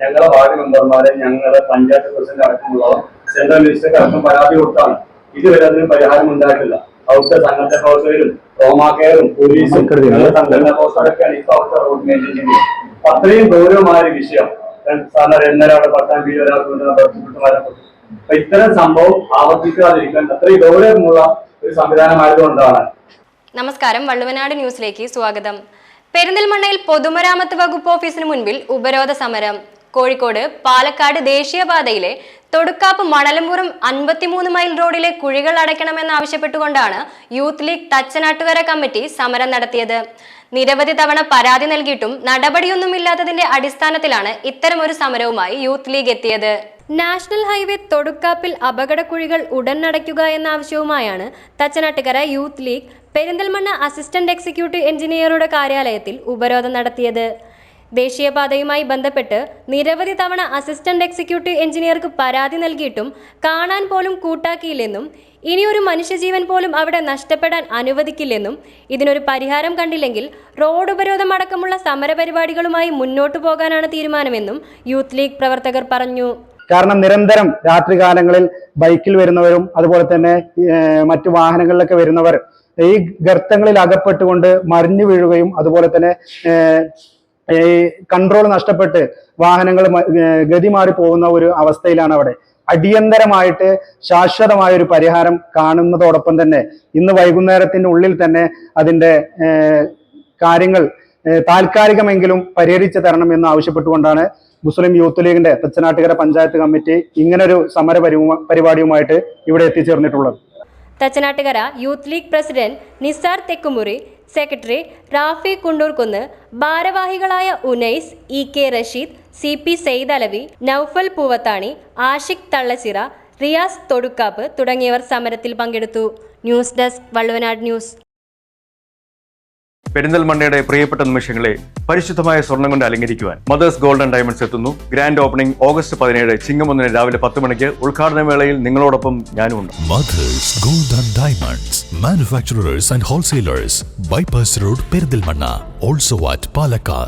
ഞങ്ങളെ വാർഡ് മെമ്പർമാരെ ഞങ്ങളെ പഞ്ചായത്ത് പ്രസിഡന്റ് അടക്കമുള്ളവർ സെൻട്രൽ മിനിസ്റ്റർക്ക് അടക്കം പരാതി കൊടുത്താണ്. ഇതുവരെ അതിന് പരിഹാരം ഉണ്ടായിട്ടില്ല. അവിടുത്തെ സംഘടന പ്രവർത്തകരും റോമാക്കയറും പോലീസും ഞങ്ങളുടെ സംഘടനാ പ്രവർത്തകരൊക്കെയാണ് ഇപ്പൊ അവിടുത്തെ റോഡ് മെയിന്റെയിൻ ചെയ്യുന്നത്. അപ്പൊ അത്രയും ഗൗരവമായ ഒരു വിഷയം സാധാരണ ഇന്നലെ അവിടെ പട്ടാമ്പി ഒരാൾക്ക് കൊണ്ട് ബന്ധപ്പെട്ട് മരണപ്പെട്ടു അപ്പൊ ഇത്തരം സംഭവം ആവർത്തിക്കാതിരിക്കാൻ അത്രയും ഗൗരവമുള്ള ഒരു സംവിധാനമായതുകൊണ്ടാണ് നമസ്കാരം വള്ളുവനാട് ന്യൂസിലേക്ക് സ്വാഗതം. പെരിന്തൽമണ്ണയിൽ പൊതുമരാമത്ത് വകുപ്പ് ഓഫീസിന് മുൻപിൽ ഉപരോധ സമരം. കോഴിക്കോട് പാലക്കാട് ദേശീയപാതയിലെ തൊടുക്കാപ്പ് മണലമ്പുറം അൻപത്തിമൂന്ന് മൈൽ റോഡിലെ കുഴികൾ അടയ്ക്കണമെന്നാവശ്യപ്പെട്ടുകൊണ്ടാണ് യൂത്ത് ലീഗ് തച്ചനാട്ടുകര കമ്മിറ്റി സമരം നടത്തിയത്. നിരവധി തവണ പരാതി നൽകിയിട്ടും നടപടിയൊന്നുമില്ലാത്തതിന്റെ അടിസ്ഥാനത്തിലാണ് ഇത്തരമൊരു സമരവുമായി യൂത്ത് ലീഗ് എത്തിയത്. നാഷണൽ ഹൈവേ തൊടുക്കാപ്പിൽ അപകടക്കുഴികൾ ഉടൻ അടയ്ക്കുക എന്ന ആവശ്യവുമായാണ് Thachanattukara youth league Perinthalmanna assistant executive എഞ്ചിനീയറുടെ കാര്യാലയത്തിൽ ഉപരോധം നടത്തിയത്. ദേശീയപാതയുമായി ബന്ധപ്പെട്ട് നിരവധി തവണ അസിസ്റ്റന്റ് എക്സിക്യൂട്ടീവ് എഞ്ചിനീയർക്ക് പരാതി നൽകിയിട്ടും കാണാൻ പോലും കൂട്ടാക്കിയില്ലെന്നും ഇനിയൊരു മനുഷ്യജീവൻ പോലും അവിടെ നഷ്ടപ്പെടാൻ അനുവദിക്കില്ലെന്നും ഇതിനൊരു പരിഹാരം കണ്ടില്ലെങ്കിൽ റോഡ് ഉപരോധം അടക്കമുള്ള സമരപരിപാടികളുമായി മുന്നോട്ടു പോകാനാണ് തീരുമാനമെന്നും യൂത്ത് ലീഗ് പ്രവർത്തകർ പറഞ്ഞു. കാരണം നിരന്തരം രാത്രികാലങ്ങളിൽ ബൈക്കിൽ വരുന്നവരും അതുപോലെ തന്നെ മറ്റു വാഹനങ്ങളിലൊക്കെ വരുന്നവർ ഈ ഗർത്തങ്ങളിൽ അകപ്പെട്ടുകൊണ്ട് മറിഞ്ഞു വീഴുകയും അതുപോലെ തന്നെ കൺട്രോൾ നഷ്ടപ്പെട്ട് വാഹനങ്ങൾ ഗതി മാറി പോകുന്ന ഒരു അവസ്ഥയിലാണ് അവിടെ. അടിയന്തരമായിട്ട് ശാശ്വതമായ ഒരു പരിഹാരം കാണുന്നതോടൊപ്പം തന്നെ ഇന്ന് വൈകുന്നേരത്തിന്റെ ഉള്ളിൽ തന്നെ അതിന്റെ കാര്യങ്ങൾ താൽക്കാലികമെങ്കിലും പരിഹരിച്ചു തരണം എന്ന് ആവശ്യപ്പെട്ടുകൊണ്ടാണ് മുസ്ലിം യൂത്ത് ലീഗിന്റെ തച്ചനാട്ടുകര പഞ്ചായത്ത് കമ്മിറ്റി ഇങ്ങനൊരു സമര പരിപാടിയുമായിട്ട് ഇവിടെ എത്തിച്ചേർന്നിട്ടുള്ളത്. Thachanattukara youth league president Nisar Thekkumuri secretary Rafi Kundurkunnu ഭാരവാഹികളായ Unais E K Rasheed C P Sayed Alavi Naufal Poovathani Ashiq Thallachira Riyas Thodukkap തുടങ്ങിയവർ സമരത്തിൽ പങ്കെടുത്തു. News desk Valluvanad news. പെരിന്തൽമണ്ണയുടെ പ്രിയപ്പെട്ട നിമിഷങ്ങളെ പരിശുദ്ധമായ സ്വർണം കൊണ്ട് അലങ്കരിക്കുവാൻ മദേഴ്സ് ഗോൾഡൻ ഡയമണ്ട്സ് എത്തുന്നു ഗ്രാൻഡ് ഓപ്പണിംഗ് ഓഗസ്റ്റ് പതിനേഴ് ചിങ്ങമൊന്നിന് രാവിലെ പത്ത് മണിക്ക് ഉദ്ഘാടന വേളയിൽ നിങ്ങളോടൊപ്പം ഞാനുണ്ട് mothers golden diamonds manufacturers and and wholesalers, road Road, also also Palakkad.